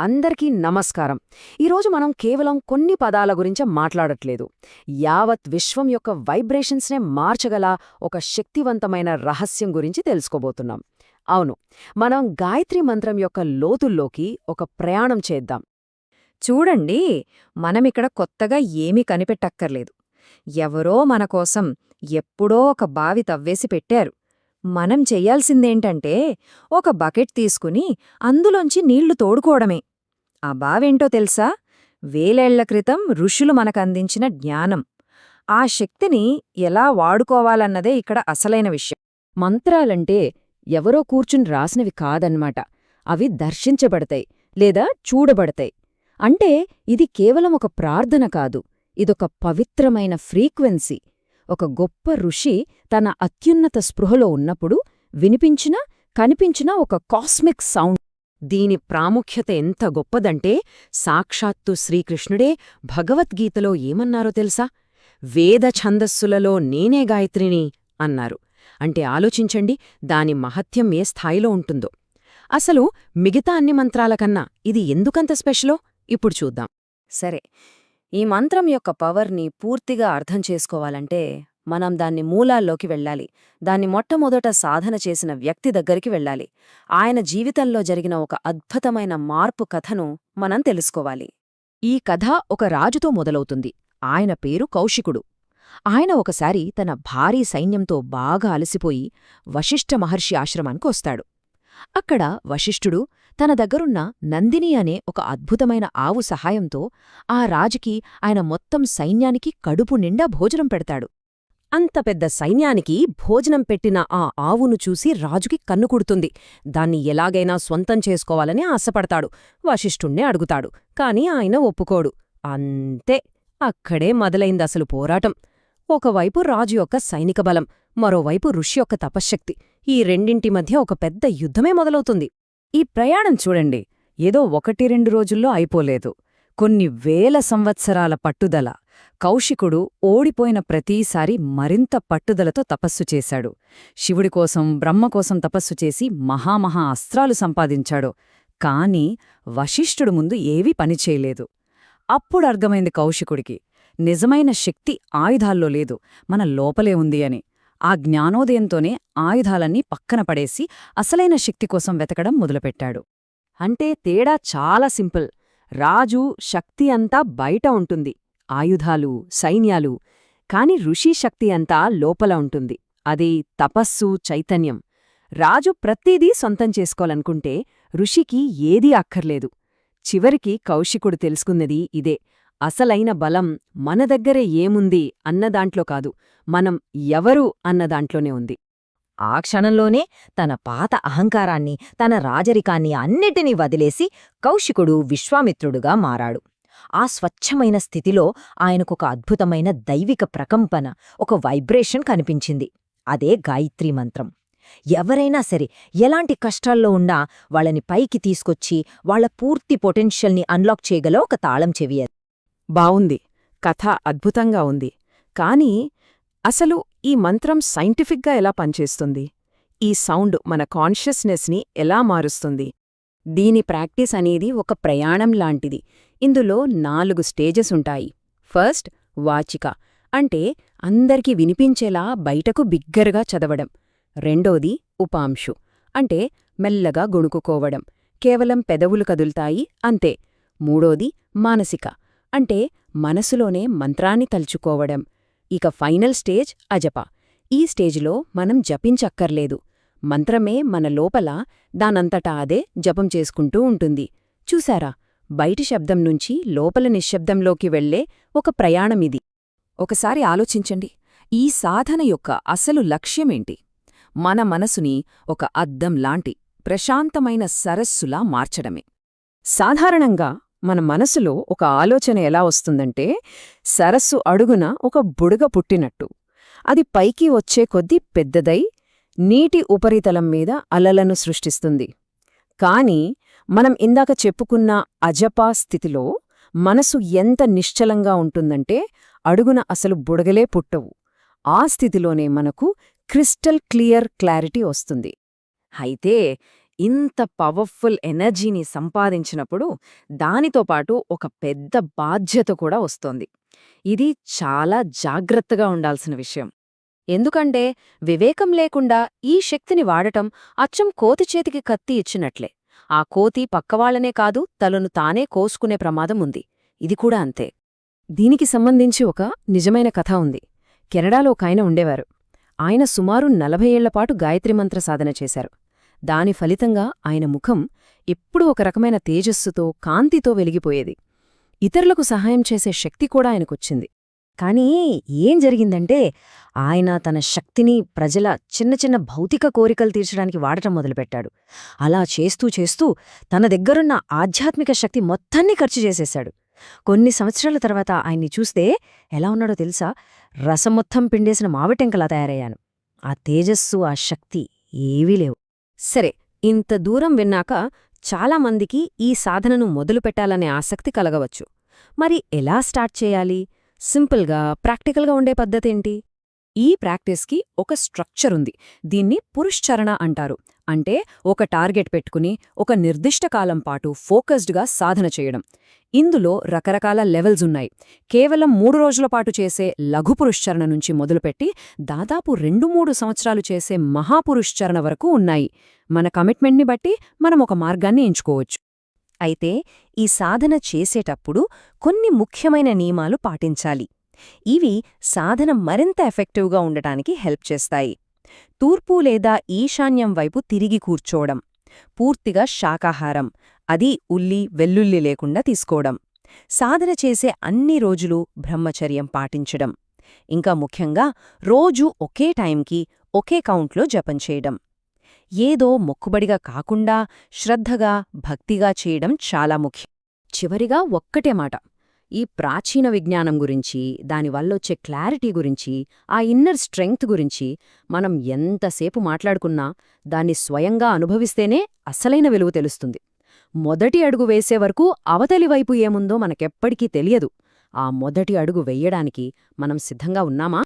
అందరికీ నమస్కారం. ఈరోజు మనం కేవలం కొన్ని పదాల గురించి మాట్లాడట్లేదు. యావత్ విశ్వం యొక్క వైబ్రేషన్స్నే మార్చగల ఒక శక్తివంతమైన రహస్యం గురించి తెలుసుకోబోతున్నాం. అవును మనం గాయత్రి మంత్రం యొక్క లోతుల్లోకి ఒక ప్రయాణం చేద్దాం. చూడండి మనమిక్కడ కొత్తగా ఏమీ కనిపెట్టక్కర్లేదు. ఎవరో మనకోసం ఎప్పుడో ఒక బావి తవ్వేసి పెట్టారు. మనం చెయ్యాల్సిందేంటంటే ఒక బకెట్ తీసుకుని అందులోంచి నీళ్ళు తోడుకోవడమే. ఆ బావేంటో తెలుసా? వేలేళ్ళ క్రితం ఋషులు మనకందించిన జ్ఞానం. ఆ శక్తిని ఎలా వాడుకోవాలన్నదే ఇక్కడ అసలైన విషయం. మంత్రాలంటే ఎవరో కూర్చుని రాసినవి కాదన్నమాట. అవి దర్శించబడతాయి లేదా చూడబడతాయి. అంటే ఇది కేవలం ఒక ప్రార్థన కాదు. ఇదొక పవిత్రమైన ఫ్రీక్వెన్సీ. ఒక గొప్ప ఋషి తన అత్యున్నత స్పృహలో ఉన్నప్పుడు వినిపించిన కనిపించిన ఒక కాస్మిక్ సౌండ్. దీని ప్రాముఖ్యత ఎంత గొప్పదంటే సాక్షాత్తు శ్రీకృష్ణుడే భగవద్గీతలో ఏమన్నారో తెలుసా? వేద ఛందస్సులలో నేనే గాయత్రిని అన్నారు. అంటే ఆలోచించండి దాని మహత్యం ఏ స్థాయిలో ఉంటుందో. అసలు మిగతా అన్ని మంత్రాల కన్నా ఇది ఎందుకంత స్పెషలో? ఇప్పుడు చూద్దాం. సరే ఈ మంత్రం యొక్క పవర్ని పూర్తిగా అర్థం చేసుకోవాలంటే మనం దాన్ని మూలాల్లోకి వెళ్ళాలి. దాన్ని మొట్టమొదట సాధన చేసిన వ్యక్తి దగ్గరికి వెళ్ళాలి. ఆయన జీవితంలో జరిగిన ఒక అద్భుతమైన మార్పు కథను మనం తెలుసుకోవాలి. ఈ కథ ఒక రాజుతో మొదలవుతుంది. ఆయన పేరు కౌశికుడు. ఆయన ఒకసారి తన భారీ సైన్యంతో బాగా అలసిపోయి వశిష్ఠ మహర్షి ఆశ్రమానికి వస్తాడు. అక్కడ వశిష్ఠుడు తన దగ్గరున్న నందిని అనే ఒక అద్భుతమైన ఆవు సహాయంతో ఆ రాజుకి ఆయన మొత్తం సైన్యానికి కడుపు నిండా భోజనం పెడతాడు. అంత పెద్ద సైన్యానికి భోజనం పెట్టిన ఆ ఆవును చూసి రాజుకి కన్నుకుడుతుంది దాన్ని ఎలాగైనా స్వంతం చేసుకోవాలని ఆశపడతాడు. వశిష్ఠుణ్ణే అడుగుతాడు. కాని ఆయన ఒప్పుకోడు. అంతే. అక్కడే మొదలైందసలు పోరాటం. ఒకవైపు రాజు యొక్క సైనిక బలం మరోవైపు ఋషి యొక్క తపశ్శక్తి. ఈ రెండింటి మధ్య ఒక పెద్ద యుద్ధమే మొదలవుతుంది. ఈ ప్రయాణం చూడండి. ఏదో ఒకటి రెండు రోజుల్లో అయిపోలేదు. కొన్ని వేల సంవత్సరాల పట్టుదల. కౌశికుడు ఓడిపోయిన ప్రతీసారి మరింత పట్టుదలతో తపస్సు చేశాడు. శివుడి కోసం బ్రహ్మ కోసం తపస్సు చేసి మహామహా అస్త్రాలు సంపాదించాడు. కాని వశిష్ఠుడు ముందు ఏవీ పనిచేయలేదు అప్పుడు అర్థమైంది కౌశికుడికి. నిజమైన శక్తి ఆయుధాల్లో లేదు. మన లోపలే ఉంది అని. ఆ జ్ఞానోదయంతోనే ఆయుధాలన్నీ పక్కన పడేసి అసలైన శక్తి కోసం వెతకడం మొదలుపెట్టాడు. అంటే తేడా చాలా సింపుల్. రాజు శక్తి అంతా బయట ఉంటుంది. ఆయుధాలు సైన్యాలు. కాని ఋషి శక్తి అంతా లోపల ఉంటుంది. అది తపస్సు చైతన్యం. రాజు ప్రతీదీ సొంతం చేసుకోవాలనుకుంటే ఋషికి ఏదీ అక్కర్లేదు. చివరికి కౌశికుడు తెలుసుకున్నది ఇదే. అసలైన బలం మన దగ్గరే ఏముంది అన్నదాంట్లో కాదు మనం ఎవరు అన్నదాంట్లోనే ఉంది. ఆ క్షణంలోనే తన పాత అహంకారాన్ని తన రాజరికాన్ని అన్నిటినీ వదిలేసి కౌశికుడు విశ్వామిత్రుడుగా మారాడు. ఆ స్వచ్ఛమైన స్థితిలో ఆయనకొక అద్భుతమైన దైవిక ప్రకంపన ఒక వైబ్రేషన్ కనిపించింది. అదే గాయత్రీ మంత్రం. ఎవరైనా సరే ఎలాంటి కష్టాల్లో ఉన్నా వాళ్ళని పైకి తీసుకొచ్చి వాళ్ళ పూర్తి పొటెన్షియల్ని అన్లాక్ చేయగల ఒక తాళం చెవి బావుంది. కథ అద్భుతంగా ఉంది. కానీ అసలు ఈ మంత్రం సైంటిఫిక్గా ఎలా పనిచేస్తుంది? ఈ సౌండ్ మన కాన్షియస్నెస్ని ఎలా మారుస్తుంది? దీని ప్రాక్టీస్ అనేది ఒక ప్రయాణం లాంటిది. ఇందులో నాలుగు స్టేజెస్ ఉంటాయి. ఫస్ట్ వాచిక. అంటే అందరికీ వినిపించేలా బయటకు బిగ్గరగా చదవడం. రెండోది ఉపాంశు. అంటే మెల్లగా గొణుకుకోవడం. కేవలం పెదవులు కదులుతాయి అంతే. మూడోది మానసిక. అంటే మనసులోనే మంత్రాన్ని తలుచుకోవడం. ఇక ఫైనల్ స్టేజ్ అజప. ఈ స్టేజ్లో మనం జపించక్కర్లేదు. మంత్రమే మన లోపల దానంతటా అదే జపం చేసుకుంటూ ఉంటుంది. చూశారా? బయటి శబ్దం నుంచి లోపల నిశ్శబ్దంలోకి వెళ్ళే ఒక ప్రయాణమిది. ఒకసారి ఆలోచించండి. ఈ సాధన యొక్క అసలు లక్ష్యమేంటి? మన మనసుని ఒక అద్దం లాంటి ప్రశాంతమైన సరస్సులా మార్చడమే. సాధారణంగా మన మనసులో ఒక ఆలోచన ఎలా వస్తుందంటే సరస్సు అడుగున ఒక బుడగ పుట్టినట్టు. అది పైకి వచ్చే కొద్దీ పెద్దదై నీటి ఉపరితలం మీద అలలను సృష్టిస్తుంది. కాని మనం ఇందాక చెప్పుకున్న అజపా స్థితిలో మనసు ఎంత నిశ్చలంగా ఉంటుందంటే అడుగున అసలు బుడగలే పుట్టవు. ఆ స్థితిలోనే మనకు క్రిస్టల్ క్లియర్ క్లారిటీ వస్తుంది. అయితే ఇంత పవర్ఫుల్ ఎనర్జీని సంపాదించినప్పుడు దానితో పాటు ఒక పెద్ద బాధ్యత కూడా వస్తోంది. ఇది చాలా జాగ్రత్తగా ఉండాల్సిన విషయం. ఎందుకంటే వివేకం లేకుండా ఈ శక్తిని వాడటం అచ్చం కోతి చేతికి కత్తి ఇచ్చినట్లే. ఆ కోతి పక్కవాళ్ళనే కాదు తలను తానే కోసుకునే ప్రమాదం ఉంది. ఇది కూడా అంతే. దీనికి సంబంధించి ఒక నిజమైన కథ ఉంది. కెనడాలో ఒక ఆయన ఉండేవారు. ఆయన సుమారు నలభై ఏళ్ళపాటు గాయత్రి మంత్ర సాధన చేశారు. దాని ఫలితంగా ఆయన ముఖం ఎప్పుడూ ఒక రకమైన తేజస్సుతో కాంతితో వెలిగిపోయేది. ఇతరులకు సహాయం చేసే శక్తి కూడా ఆయనకొచ్చింది. కానీ ఏం జరిగిందంటే ఆయన తన శక్తిని ప్రజల చిన్న చిన్న భౌతిక కోరికలు తీర్చడానికి వాడటం మొదలుపెట్టాడు. అలా చేస్తూ చేస్తూ తన దగ్గరున్న ఆధ్యాత్మిక శక్తి మొత్తాన్ని ఖర్చు చేసేశాడు. కొన్ని సంవత్సరాల తర్వాత ఆయన్ని చూస్తే ఎలా ఉన్నాడో తెలుసా? రసం మొత్తం పిండేసిన మావిటెంకలా తయారయ్యాను. ఆ తేజస్సు ఆ శక్తి ఏవీ లేవు. సరే ఇంత దూరం విన్నాక చాలామందికి ఈ సాధనను మొదలుపెట్టాలనే ఆసక్తి కలగవచ్చు. మరి ఎలా స్టార్ట్ చేయాలి? సింపుల్గా ప్రాక్టికల్గా ఉండే పద్ధతేంటి? ఈ ప్రాక్టీస్కి ఒక స్ట్రక్చర్ ఉంది దీన్ని పురుష్చరణ అంటారు. అంటే ఒక టార్గెట్ పెట్టుకుని ఒక నిర్దిష్ట కాలం పాటు ఫోకస్డ్గా సాధన చేయడం. ఇందులో రకరకాల లెవెల్స్ ఉన్నాయి. కేవలం మూడు రోజుల పాటు చేసే లఘు పురుష్చరణ నుంచి మొదలుపెట్టి దాదాపు రెండు మూడు సంవత్సరాలు చేసే మహాపురుష్చరణ వరకు ఉన్నాయి. మన కమిట్మెంట్ని బట్టి మనం ఒక మార్గాన్ని ఎంచుకోవచ్చు. అయితే ఈ సాధన చేసేటప్పుడు కొన్ని ముఖ్యమైన నియమాలు పాటించాలి. ఇవి సాధన మరింత ఎఫెక్టివ్గా ఉండటానికి హెల్ప్ చేస్తాయి. తూర్పు లేదా ఈశాన్యం వైపు తిరిగి కూర్చోవడం పూర్తిగా శాకాహారం అది ఉల్లి వెల్లుల్లి లేకుండా తీసుకోవడం సాధన చేసే అన్ని రోజులు బ్రహ్మచర్యం పాటించడం ఇంకా ముఖ్యంగా రోజూ ఒకే టైంకి ఒకే కౌంట్లో జపం చేయడం. ఏదో మొక్కుబడిగా కాకుండా శ్రద్ధగా భక్తిగా చేయడం చాలా ముఖ్యం. చివరిగా ఒక్కటే మాట ఈ ప్రాచీన విజ్ఞానం గురించి దానివల్లొచ్చే క్లారిటీ గురించి ఆ ఇన్నర్ స్ట్రెంగ్త్ గురించి మనం ఎంతసేపు మాట్లాడుకున్నా దాన్ని స్వయంగా అనుభవిస్తేనే అసలైన విలువ తెలుస్తుంది. మొదటి అడుగు వేసే వరకు అవతలి వైపు ఏముందో మనకెప్పటికీ తెలియదు. ఆ మొదటి అడుగు వెయ్యడానికి మనం సిద్ధంగా ఉన్నామా?